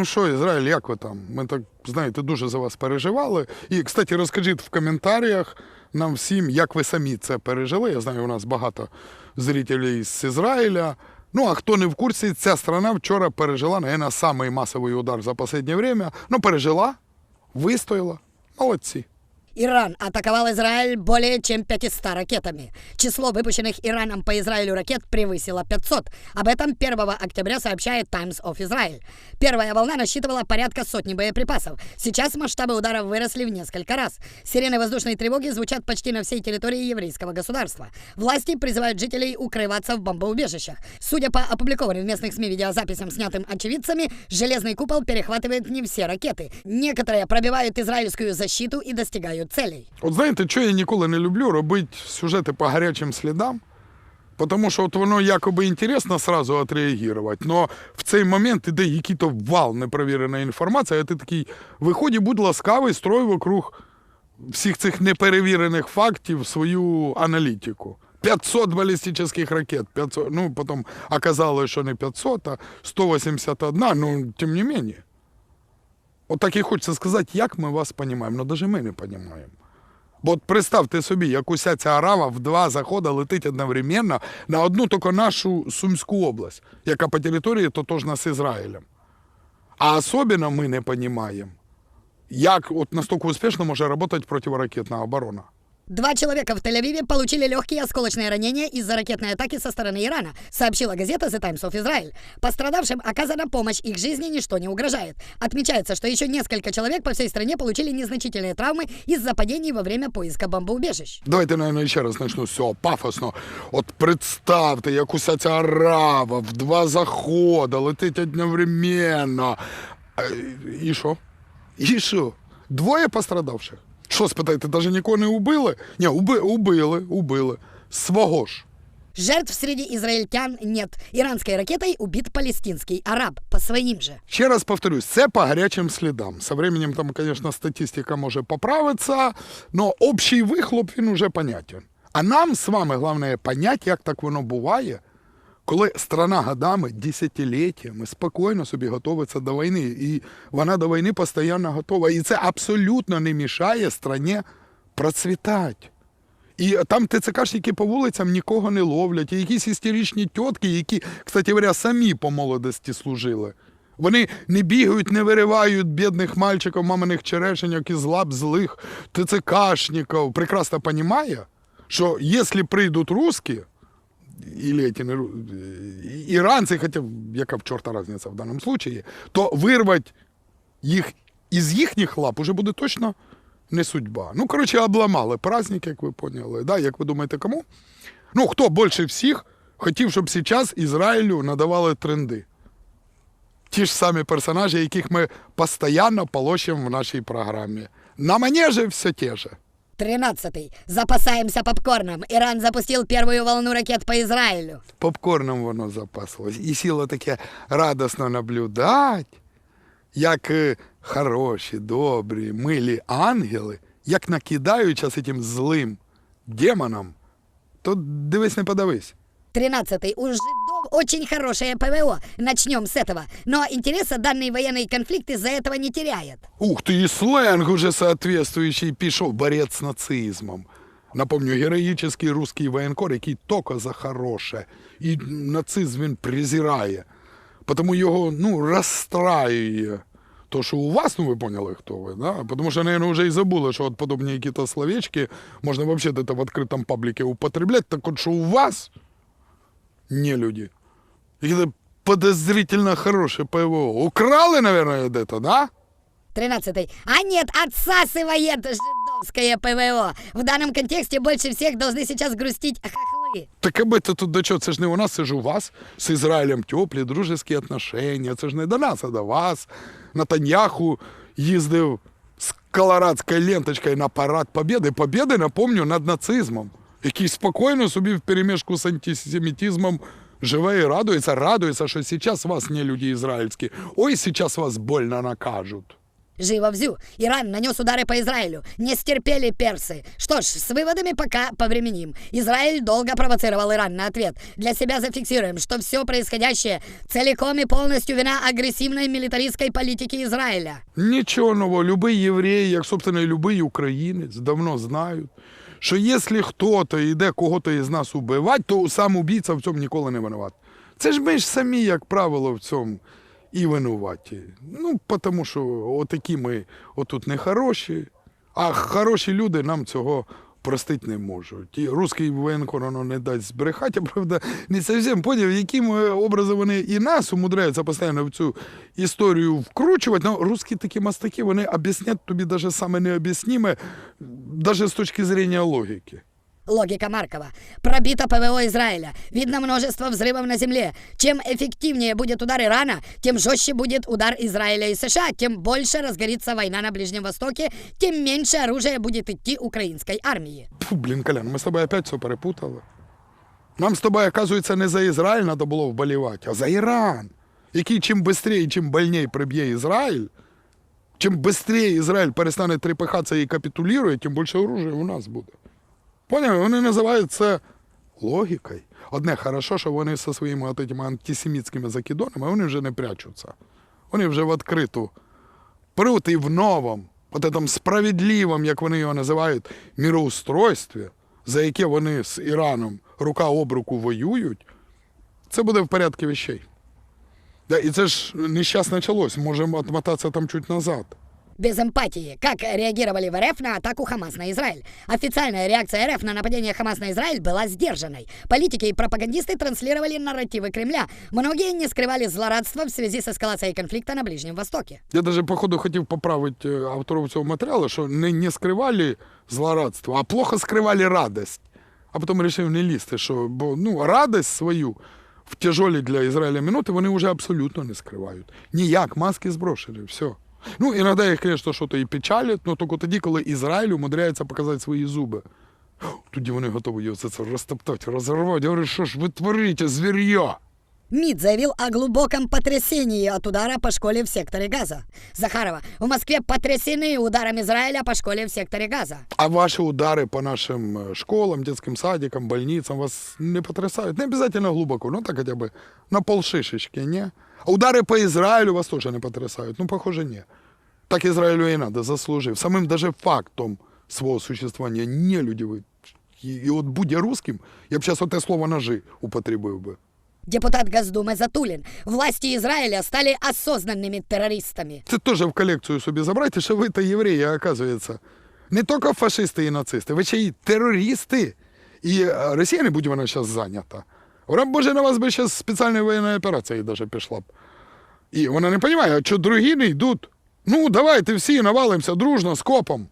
Ну що, Ізраїль, як ви там? Ми так, знаєте, дуже за вас переживали. І, кстати, розкажіть в коментарях нам всім, як ви самі це пережили. Я знаю, у нас багато зрителей з Ізраїля. Ну, а хто не в курсі, ця страна вчора пережила, наверное, самий масовий удар за останнє время. Ну, пережила, вистояла. Молодці. Иран атаковал Израиль более чем 500 ракетами. Число выпущенных Ираном по Израилю ракет превысило 500. Об этом 1 октября сообщает Times of Israel. Первая волна насчитывала порядка сотни боеприпасов. Сейчас масштабы ударов выросли в несколько раз. Сирены воздушной тревоги звучат почти на всей территории еврейского государства. Власти призывают жителей укрываться в бомбоубежищах. Судя по опубликованным в местных СМИ видеозаписям, снятым очевидцами, железный купол перехватывает не все ракеты. Некоторые пробивают израильскую защиту и достигают целей. От знаєте, що я ніколи не люблю робити сюжети по гарячим слідам, тому що от воно якоби інтересно сразу отреагувати, но в цей момент іде який-то вал непровіреної інформації, а ти такий, виході, будь ласкавий, строй вокруг всіх цих неперевірених фактів свою аналітику. 500 балістичних ракет, 500, ну, потім оказалось, що не 500, а 181, ну, тим не менее. От так і хочеться сказати, як ми вас розуміємо, але навіть ми не розуміємо. Бо от представте собі, як уся ця арава в два заходи летить одновременно на одну тільки нашу Сумську область, яка по території тотожна з Ізраїлем. А особливо ми не розуміємо, як от настільки успішно може працювати протиракетна оборона. Два человека в Тель-Авиве получили легкие осколочные ранения из-за ракетной атаки со стороны Ирана, сообщила газета The Times of Israel. Пострадавшим оказана помощь, их жизни ничто не угрожает. Отмечается, что еще несколько человек по всей стране получили незначительные травмы из-за падений во время поиска бомбоубежищ. Давайте, наверное, ще раз почну з цього пафосно. От представте, як уся ця арава в два заходи летить одновременно. А, І що? І що? Двоє пострадавших. Що спитаєте, навіть нікого не убили? Ні, уби, убили, убили. Свого ж. Жертв среди израильтян нет. Иранской ракетой убит палестинский араб по своим же. Ще раз повторюсь, це по гарячим слідам. Со временем там, конечно, статистика може поправитися, но общий вихлоп він уже понятен. А нам з вами головне понять, як так воно буває, коли страна годами, десятиліттями спокійно собі готується до війни. І вона до війни постійно готова. І це абсолютно не мішає страні процвітати. І там ТЦКшники по вулицям нікого не ловлять. І якісь істеричні тітки, які, кстати говоря, самі по молодості служили. Вони не бігають, не виривають бідних мальчиків, маминих черешеньок із лап злих ТЦКшників. Прекрасно розуміє, що якщо прийдуть русські, или эти не ру- э, иранцы, хотя яка в чорта разниця в даному случае, то вирвати їх із їхніх лап уже буде точно не судьба. Ну, коротше, обламали праздник, як ви поняли. Да? Як ви думаєте, кому? Ну, хто більше всіх хотів, щоб зараз Ізраїлю надавали тренди? Ті ж самі персонажі, яких ми постійно полощимо в нашій програмі. На манежі все те же. Тринадцатый. Запасаемся попкорном. Иран запустил первую волну ракет по Израилю. попкорном воно запасилось. І сіло таке радосно наблюдать, як е, хороші, добрі, милі ангели, як накидають з цим злим демоном, то дивись, не подивись. Тринадцатый. У жидов очень хорошее ПВО. Начнем с этого. Но интереса данный военный конфликт из-за этого не теряет. Ух ти, і сленг уже соответствующий пішов, борець з нацизмом. Напомню, героїчний русський воєнкор, який тільки за хороше. І нацизм він презирає. Тому його ну, розстраює. То, що у вас, ну ви поняли, хто ви, да? Тому що, наверное, вже і забули, що от подобні якісь словечки можна вообще где-то в відкритому пабліки употреблять. Так от, що у вас не люди. Какие-то подозрительно хорошее ПВО. Украли, наверное, где-то, да? Тринадцатый. А нет, отсасывает жидовское ПВО. В данном контексте больше всех должны сейчас грустить хохлы. Так аби це тут до чого? Це ж не у нас, це ж у вас. З Ізраїлем теплі, дружеські отношення. Це ж не до нас, а до вас. Натаньяху їздив з колорадською ленточкою на парад Побєди. Побєди, напомню, над нацизмом, який спокійно собі в перемішку з антисемітизмом живе і радується, радується, що зараз вас не люди ізраїльські. Ой, зараз вас больно накажуть. Живо взю. Иран нанес удары по Израилю. Не стерпели персы. Что ж, с выводами пока повременим. Израиль долго провоцировал Иран на ответ. Для себя зафиксируем, что все происходящее целиком и полностью вина агрессивной милитаристской политики Израиля. Нічого нового. Любий єврей, як собственно, і любий українець, давно знають, що якщо хто-то йде кого-то із нас убивати, то сам убійця в цьому ніколи не винуват. Це ж ми ж самі, як правило, в цьому і винуваті. Ну, тому що отакі ми отут не хороші, а хороші люди нам цього простити не можуть. І русський воєнкор не дасть збрехати, правда, не зовсім поняв, яким е, образом вони і нас умудряються постійно в цю історію вкручувати. Ну, русські такі мастаки, вони об'яснять тобі навіть саме необ'ясніме, навіть з точки зрення логіки. Логика Маркова. Пробито ПВО Израиля. Видно множество взрывов на земле. Чем эффективнее будет удар Ирана, тем жестче будет удар Израиля и США, тем больше разгорится война на Ближнем Востоке, тем меньше оружия будет идти украинской армии. Фу, блін, Колян, ми з тобою опять все перепутали. Нам з тобою, оказується, не за Ізраїль треба було вболівати, а за Іран, який чим швидше і чим больнее приб'є Ізраїль, чим швидше Ізраїль перестане трепихатися і капітулює, тим більше оружия у нас буде. Поняли? Вони називають це логікою. Одне, хорошо, що вони зі своїми от этими антисемітськими закидонами, вони вже не прячуться. Вони вже в відкриту прут і в новому, от этом справедливому, як вони його називають, міроустройстві, за яке вони з Іраном рука об руку воюють, це буде в порядку вещей. Да, і це ж нещас почалось, можемо отмотатися там чуть назад. Без эмпатии. Как реагировали в РФ на атаку Хамас на Израиль? Официальная реакция РФ на нападение Хамас на Израиль была сдержанной. Политики и пропагандисты транслировали нарративы Кремля. Многие не скрывали злорадства в связи с эскалацией конфликта на Ближнем Востоке. Я даже, походу, хотів поправити е, авторів цього матеріалу, що не, не скривали злорадство, а плохо скривали радость. А потім вирішив не лізти, що бо, ну, радость свою в тяжолі для Ізраїля минути вони вже абсолютно не скривають. Ніяк, маски зброшені, все. Ну, іноді їх, звісно, що то і печалять, але тільки тоді, коли Ізраїль умудряється показати свої зуби. Тоді вони готові його за це розтоптати, розірвати. Я говорю, що ж ви творите, звір'я? МИД заявил о глубоком потрясении от удара по школе в секторе Газа. Захарова, в Москве потрясены ударом Израиля по школе в секторе Газа. А ваши удары по нашим э, школам, детским садикам, больницам вас не потрясают? Не обязательно глубоко, ну так хотя бы на полшишечки, не? А удары по Израилю вас тоже не потрясают? Ну, похоже, не. Так Израилю и надо, заслужив. Самым даже фактом своего существования не люди вы. И, и вот будь я русским, я бы сейчас вот это слово «ножи» употребил бы. Депутат Госдумы Затулин. Власти Израиля стали осознанными террористами. Це теж в колекцію собі забрати, що ви то євреї, оказується. Не тільки фашисти і нацисти, ви ще й терористи. І е, Росія не будь вона зараз зайнята. Вона б, може, на вас би зараз спеціальна воєнна операція даже пішла б. І вона не розуміє, а що другі не йдуть. Ну, давайте всі навалимося дружно, з копом.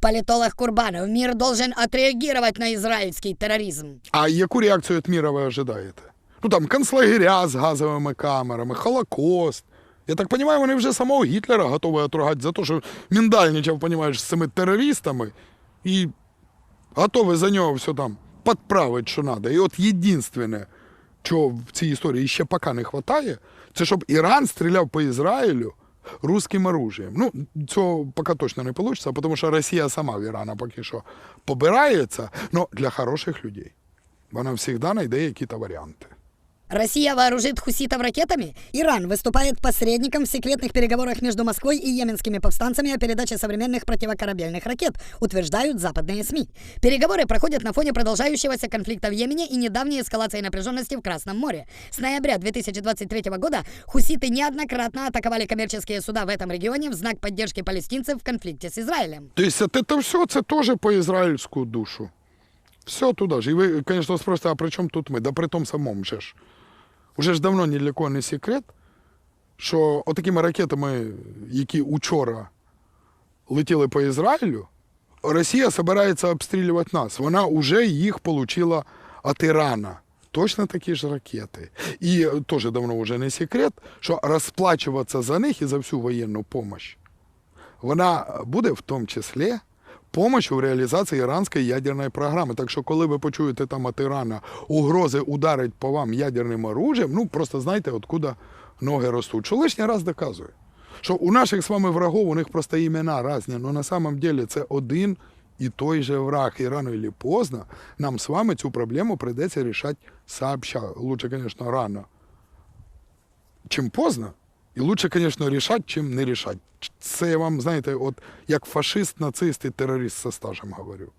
Политолог Курбанов. Мир должен отреагировать на израильский терроризм. А яку реакцію від міра ви ожидаєте? Ну там концлагеря з газовими камерами, Холокост. Я так розумію, вони вже самого Гітлера готові отругати за те, що міндальничав, понімаєш, з цими терористами і готові за нього все там підправити, що треба. І от єдине, чого в цій історії ще поки не вистачає, це щоб Іран стріляв по Ізраїлю русським оружием. Ну, цього поки точно не вийде, тому що Росія сама в Ірана поки що побирається, але для хороших людей. Вона завжди знайде якісь варіанти. Россия вооружит хуситов ракетами? Иран выступает посредником в секретных переговорах между Москвой и йеменскими повстанцами о передаче современных противокорабельных ракет, утверждают западные СМИ. Переговоры проходят на фоне продолжающегося конфликта в Йемене и недавней эскалации напряженности в Красном море. С ноября 2023 года хуситы неоднократно атаковали коммерческие суда в этом регионе в знак поддержки палестинцев в конфликте с Израилем. Тобто це все це теж по ізраїльську душу. Все туди ж. І ви, звісно, спросите, а при чому тут ми? Да при тому самому же ж. Уже ж давно ні для кого не секрет, що отакими ракетами, які учора летіли по Ізраїлю, Росія збирається обстрілювати нас. Вона вже їх отримала від Ірана. Точно такі ж ракети. І теж давно вже не секрет, що розплачуватися за них і за всю воєнну допомогу вона буде в тому числі помощь у реалізації іранської ядерної програми. Так що, коли ви почуєте там від Ірана угрози ударить по вам ядерним оружием, ну просто знайте, откуда ноги ростуть. Що лишній раз доказує. Що у наших з вами врагов, у них просто імена різні, але на самом деле це один і той же враг. І рано чи поздно нам з вами цю проблему прийдеться рішати сообща. Лучше, звісно, рано, чим поздно. І лучше, звісно, рішати, чим не рішати. Це я вам, знаєте, от як фашист, нацист і терорист со стажем говорю.